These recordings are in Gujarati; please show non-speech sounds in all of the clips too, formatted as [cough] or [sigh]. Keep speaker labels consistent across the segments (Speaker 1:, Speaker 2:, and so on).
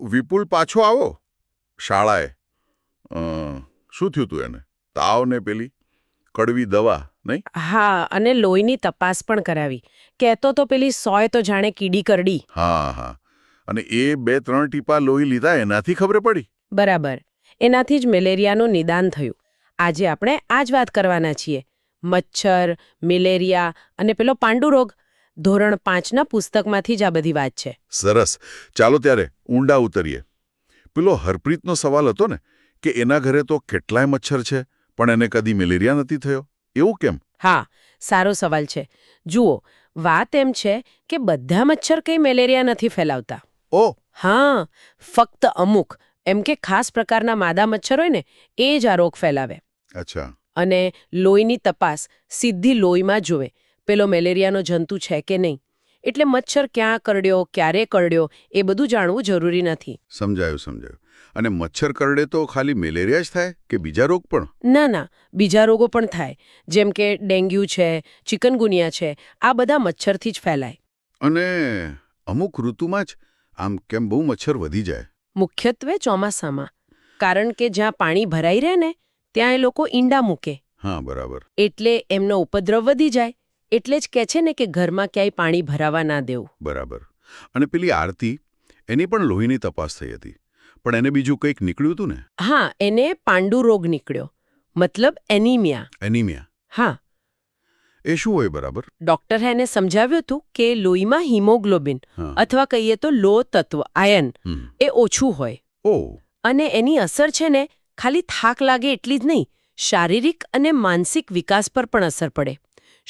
Speaker 1: વિપુલ પાછો આવો? શાળાએ. શું થયું તું એને? તાવ ને પેલી કડવી દવા નહીં?
Speaker 2: હા અને લોહીની તપાસ પણ કરાવી. કહેતો તો પેલી સોય તો જાણે કીડી કરડી.
Speaker 1: હા હા. અને એ બે ત્રણ ટીપા લોહી લીધા એનાથી ખબર પડી?
Speaker 2: બરાબર. એનાથી જ મેલેરિયાનું નિદાન થયું. આજે આપણે આ જ વાત કરવાના છીએ. મચ્છર મેલેરિયા અને પેલો પાંડુરોગ. ધોરણ પાંચના પુસ્તકમાંથી જ આ બધી વાત છે.
Speaker 1: સરસ. ચાલો ત્યારે ઊંડા ઉતરીએ. પેલો હરપ્રીતનો સવાલ હતો ને કે એના ઘરે તો કેટલાય મચ્છર છે પણ એને કદી મેલેરિયા નથી થયો? એવું કેમ?
Speaker 2: હા સારો સવાલ છે. જુઓ વાત એમ છે કે બધા મચ્છર કંઈ મેલેરિયા નથી ફેલાવતા.
Speaker 1: ઓ!
Speaker 2: હા ફક્ત અમુક. એમ કે ખાસ પ્રકારના માદા મચ્છર હોય ને એ જ આ રોગ ફેલાવે.
Speaker 1: અચ્છા.
Speaker 2: અને લોહીની તપાસ સીધી લોહીમાં જોવે પેલો મેલેરિયાનો જંતુ છે કે નહીં? એટલે મચ્છર ક્યાં કરડ્યો ક્યારે કરડ્યો એ બધું જાણવું જરૂરી નથી.
Speaker 1: સમજાયું સમજાયું. અને મચ્છર કરડે તો ખાલી મેલેરિયા જ થાય કે બીજા રોગ પણ?
Speaker 2: ના ના બીજા રોગો પણ થાય. જેમ કે ડેન્ગ્યુ છે ચિકનગુનિયા છે આ બધા મચ્છરથી જ ફેલાય.
Speaker 1: અને અમુક ઋતુમાં જ આમ કેમ બહુ મચ્છર વધી જાય?
Speaker 2: મુખ્યત્વે ચોમાસામાં. કારણ કે જ્યાં પાણી ભરાઈ રહે ને ત્યાં એ લોકો ઈંડા મૂકે.
Speaker 1: હા બરાબર.
Speaker 2: એટલે એમનો ઉપદ્રવ વધી જાય. એટલે જ કહે છે ને કે ઘરમાં ક્યાંય પાણી ભરાવા ના દેવું.
Speaker 1: બરાબર. અને પેલી આરતી એની પણ લોહીની તપાસ થઈ હતી. પણ એને બીજું કંઈક નીકળ્યું હતું ને?
Speaker 2: હા એને પાંડુ રોગ નીકળ્યો. મતલબ એનિમિયા.
Speaker 1: એનિમિયા.
Speaker 2: હા.
Speaker 1: એ શું હોય બરાબર?
Speaker 2: ડોક્ટર એને સમજાવ્યું હતું કે લોહીમાં હિમોગ્લોબિન અથવા કહીએ તો લો તત્વ આયન એ ઓછું હોય.
Speaker 1: ઓ.
Speaker 2: અને એની અસર છે ને ખાલી થાક લાગે એટલી જ નહીં શારીરિક અને માનસિક વિકાસ પર પણ અસર પડે.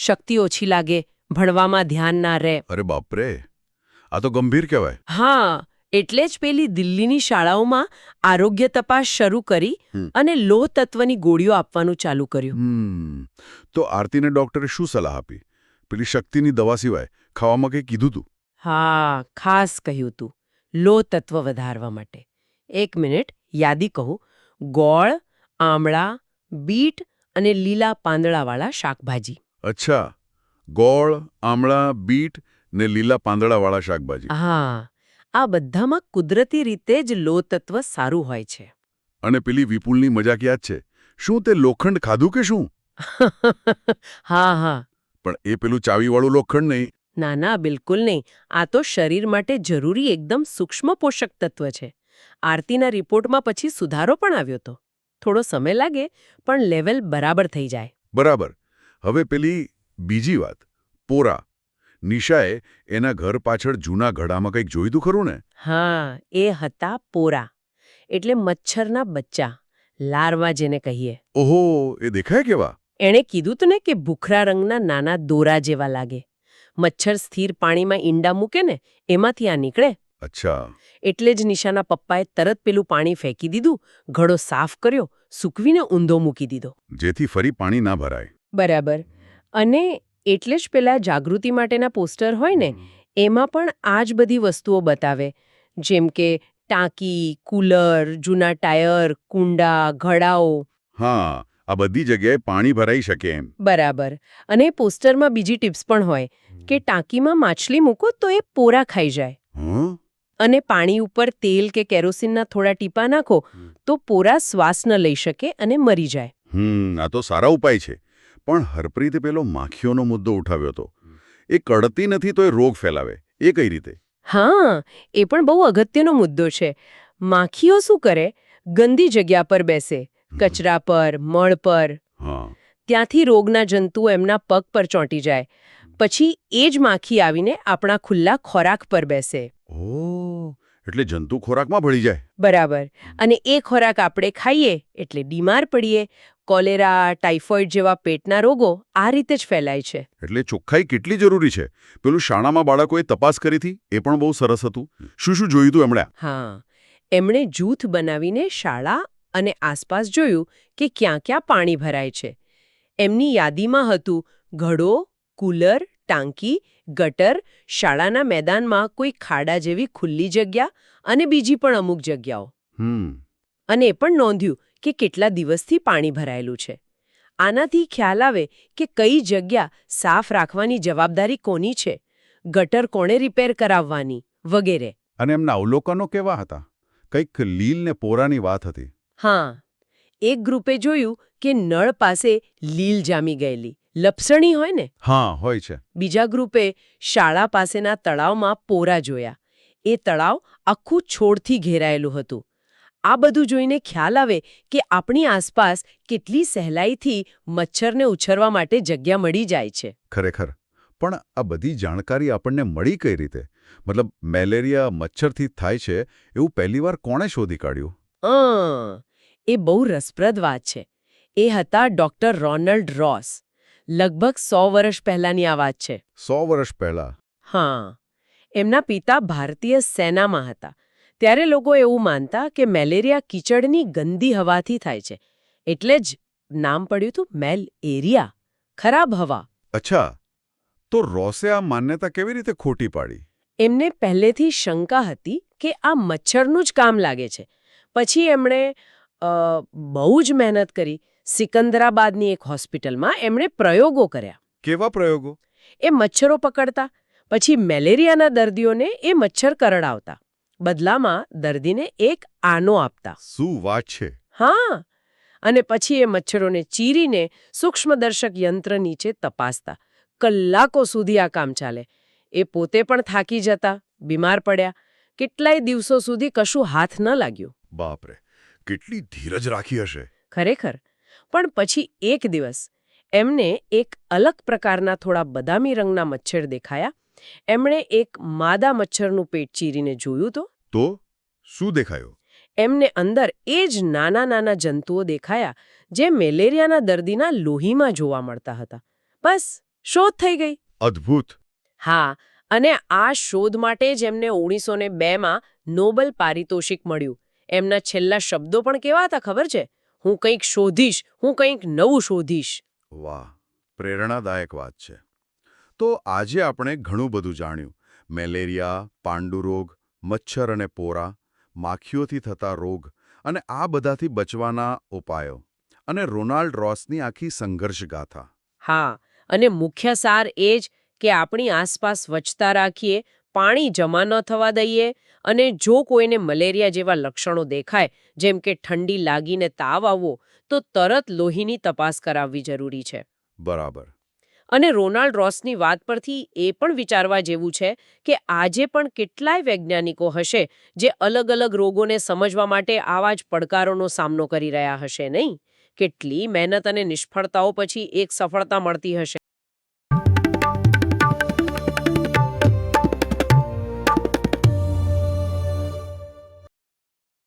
Speaker 2: શક્તિ ઓછી લાગે ભણવામાં ધ્યાન ના રહે.
Speaker 1: અરે બાપરે આ તો ગંભીર કહેવાય.
Speaker 2: હા એટલે જ પેલી દિલ્હીની શાળાઓમાં આરોગ્ય તપાસ શરૂ કરી અને લોહ તત્વની ગોળીઓ આપવાનું ચાલુ કર્યું.
Speaker 1: તો આરતીને ડોક્ટરે શું સલાહ આપી? પેલી શક્તિની દવા સિવાય ખાવામાં કંઈ કીધું તું?
Speaker 2: હા ખાસ કહ્યું તું લોહ તત્વ વધારવા માટે. એક મિનિટ યાદી કહું. ગોળ આમળા બીટ અને લીલા પાંદડાવાળા શાકભાજી.
Speaker 1: અચ્છા ગોળ આમળા બીટ ને લીલા પાંદડાવાળા શાકભાજી.
Speaker 2: હા આ બધામાં કુદરતી રીતે જ લોહ તત્વ સારું હોય છે.
Speaker 1: અને પેલી વિપુલની મજાક યાદ છે? શું તે લોખંડ ખાધું કે શું? [laughs]
Speaker 2: હા હા.
Speaker 1: પણ એ પેલું ચાવીવાળું લોખંડ નહીં.
Speaker 2: ના ના બિલકુલ નહીં. આ તો શરીર માટે જરૂરી એકદમ સૂક્ષ્મ પોષક તત્વ છે. આરતીના રિપોર્ટમાં પછી સુધારો પણ આવ્યો હતો થોડો સમય લાગે પણ લેવલ બરાબર થઈ જાય.
Speaker 1: બરાબર. હવે પેલી બીજી વાત. પોરા. નિશાએ એના ઘર પાછળ જૂના ઘડામાં કંઈક જોયું ખરું ને?
Speaker 2: હા એ હતા પોરા. એટલે મચ્છરના બચ્ચા લાર્વા જેને કહીએ.
Speaker 1: ઓહો એ દેખાય કેવા?
Speaker 2: એણે કીધું તું ને કે ભૂખરા રંગના નાના દોરા જેવા લાગે. મચ્છર સ્થિર પાણીમાં ઈંડા મૂકે ને એમાંથી આ નીકળે.
Speaker 1: અચ્છા.
Speaker 2: એટલે જ નિશાના પપ્પાએ તરત પેલું પાણી ફેંકી દીધું ઘડો સાફ કર્યો સૂકવીને ઊંધો મૂકી દીધો.
Speaker 1: જેથી ફરી પાણી ના ભરાય.
Speaker 2: બરાબર. અને એટલે જ પેલા જાગૃતિ માટેના પોસ્ટર હોય ને એમાં પણ આ જ બધી વસ્તુઓ બતાવે. જેમ કે ટાંકી કુલર જૂના ટાયર કુંડા ઘડાઓ.
Speaker 1: હા આ બધી જગ્યાએ પાણી ભરાઈ શકે એમ.
Speaker 2: બરાબર. અને પોસ્ટરમાં બીજી ટિપ્સ પણ હોય કે ટાંકીમાં માછલી મૂકો તો એ પોરા ખાઈ જાય.
Speaker 1: હં?
Speaker 2: અને પાણી ઉપર તેલ કે કેરોસીનના થોડા ટીપા નાખો તો પોરા શ્વાસ ન લઈ શકે અને મરી જાય.
Speaker 1: હમ આ તો સારા ઉપાય છે. પણ હરપ્રીતે પેલો માખીઓનો મુદ્દો ઉઠાવ્યો હતો. એ કડતી નથી તો એ રોગ ફેલાવે. એ કઈ રીતે?
Speaker 2: હા એ પણ બહુ અગત્યનો મુદ્દો છે. માખીઓ શું કરે? ગંદી જગ્યા પર બેસે કચરા પર મળ પર.
Speaker 1: હા.
Speaker 2: ત્યાંથી રોગના જંતુઓ એમના પગ પર ચોંટી જાય. પછી એ જ માખી આવીને આપણા ખુલ્લા ખોરાક પર બેસે.
Speaker 1: એટલે જંતુ ખોરાકમાં ભળી જાય.
Speaker 2: બરાબર. અને એ ખોરાક આપણે ખાઈએ એટલે બીમાર પડીએ. કોલેરા ટાઇફોઇડ જેવા પેટના રોગો આ રીતે જ ફેલાય છે.
Speaker 1: એટલે ચોખ્ખાઈ કેટલી જરૂરી છે? પેલું શાળામાં બાળકોએ તપાસ કરી હતી? એ પણ બહુ સરસ હતું. શું શું જોયું હતું એમણે
Speaker 2: હા. એમણે જૂથ બનાવીને શાળા અને આસપાસ જોયું કે ક્યાં ક્યાં પાણી ભરાય છે. એમની યાદીમાં હતું ઘડો કુલર ટાંકી ગટર શાળાના મેદાનમાં કોઈ ખાડા જેવી ખુલ્લી જગ્યા અને બીજી પણ અમુક જગ્યાઓ. અને એ પણ નોંધ્યું કે કેટલા દિવસથી પાણી ભરાયેલું છે? આનાથી ખ્યાલ આવે કે કઈ જગ્યા સાફ રાખવાની જવાબદારી કોની છે? ગટર કોણે રિપેર કરાવવાની? વગેરે.
Speaker 1: અને એમના અવલોકનો કેવા હતા? કંઈક લીલ ને પોરાની વાત હતી.
Speaker 2: હા. એક ગ્રુપે જોયું કે નળ પાસે લીલ જામી ગયેલી. લપસણી હોય ને?
Speaker 1: હા હોય છે.
Speaker 2: બીજા ગ્રુપે શાળા પાસેના તળાવમાં પોરા જોયા. એ તળાવ આખું છોડથી ઘેરાયેલું હતું. આ બધું જોઈને ખ્યાલ આવે કે આપણી આસપાસ કેટલી સહેલાઈથી મચ્છરને ઉછરવા માટે જગ્યા મળી જાય છે.
Speaker 1: ખરેખર. પણ આ બધી જાણકારી આપણને મળી કઈ રીતે? મતલબ મેલેરિયા મચ્છરથી થાય છે એવું પહેલીવાર કોણે શોધી કાઢ્યું?
Speaker 2: અ એ બહુ રસપ્રદ વાત છે. એ હતા ડોક્ટર રોનલ્ડ રોસ. લગભગ સો વર્ષ પહેલાની આ વાત છે.
Speaker 1: સો વર્ષ પહેલા?
Speaker 2: હા. એમના પિતા ભારતીય સેનામાં હતા. ત્યારે લોકો એવું માનતા કે મેલેરિયા કીચડની ગંદી હવાથી થાય છે. એટલે જ નામ પડ્યું હતું મેલ એરિયા ખરાબ હવા.
Speaker 1: અચ્છા તો રોસે આ માન્યતા કેવી રીતે ખોટી પાડી?
Speaker 2: એમને પહેલેથી શંકા હતી કે આ મચ્છરનું જ કામ લાગે છે. પછી એમણે બહુ જ મહેનત કરી. સિકંદરાબાદની એક હોસ્પિટલમાં એમણે પ્રયોગો કર્યા.
Speaker 1: કેવા પ્રયોગો?
Speaker 2: એ મચ્છરો પકડતા પછી મેલેરિયાના દર્દીઓને એ મચ્છર કરડાવતા. બદલામાં દર્દીને એક આનો આપતા.
Speaker 1: શું વાત છે?
Speaker 2: હા અને પછી એ મચ્છરોને ચીરીને સૂક્ષ્મદર્શક યંત્ર નીચે તપાસતા. કલાકો સુધી આ કામ ચાલે. એ પોતે પણ થાકી જતા બીમાર પડ્યા. કેટલાય દિવસો સુધી કશું હાથ ન લાગ્યું.
Speaker 1: બાપરે કેટલી ધીરજ રાખી હશે.
Speaker 2: ખરેખર. પણ પછી એક દિવસ એમને એક અલગ પ્રકારના થોડા બદામી રંગના મચ્છર દેખાયા. એમણે એક માદા મચ્છરનું પેટ ચીરીને જોયું તો?
Speaker 1: તો? શું દેખાયું?
Speaker 2: એમને અંદર એ જ નાના નાના જંતુઓ દેખાયા જે મેલેરિયાના દર્દીના લોહીમાં જોવા મળતા હતા. બસ શોધ થઈ ગઈ.
Speaker 1: અદ્ભુત.
Speaker 2: હા અને આ શોધ માટે જ એમને ઓગણીસો ને બેમાં નોબલ પારિતોષિક મળ્યું. એમના છેલ્લા શબ્દો પણ કેવા હતા ખબર છે? હું કંઈક શોધીશ હું કંઈક નવું શોધીશ.
Speaker 1: વાહ પ્રેરણાદાયક વાત છે. તો આજે આપણે ઘણું બધું જાણ્યું. મેલેરિયા પાંડુરોગ મચ્છર અને પોરા માખીઓથી થતા રોગ અને આ બધાથી બચવાના ઉપાયો. અને રોનાલ્ડ રોસની આખી સંઘર્ષગાથા
Speaker 2: હા અને મુખ્ય સાર એ જ કે આપણી આસપાસ સ્વચ્છતા રાખીએ પાણી જમા ન થવા દઈએ અને જો કોઈને મલેરિયા જેવા લક્ષણો દેખાય જેમ કે ઠંડી લાગીને તાવ આવવો તો તરત લોહીની તપાસ કરાવવી જરૂરી છે.
Speaker 1: બરાબર.
Speaker 2: અને રોનાલ્ડ રોસની વાત પરથી એ પણ વિચારવા જેવું છે કે આજે પણ કેટલાય વૈજ્ઞાનિકો હશે જે અલગ અલગ રોગોને સમજવા માટે આવા જ પડકારોનો સામનો કરી રહ્યા હશે, નહીં? કેટલી મહેનત અને નિષ્ફળતાઓ પછી એક સફળતા મળતી હશે.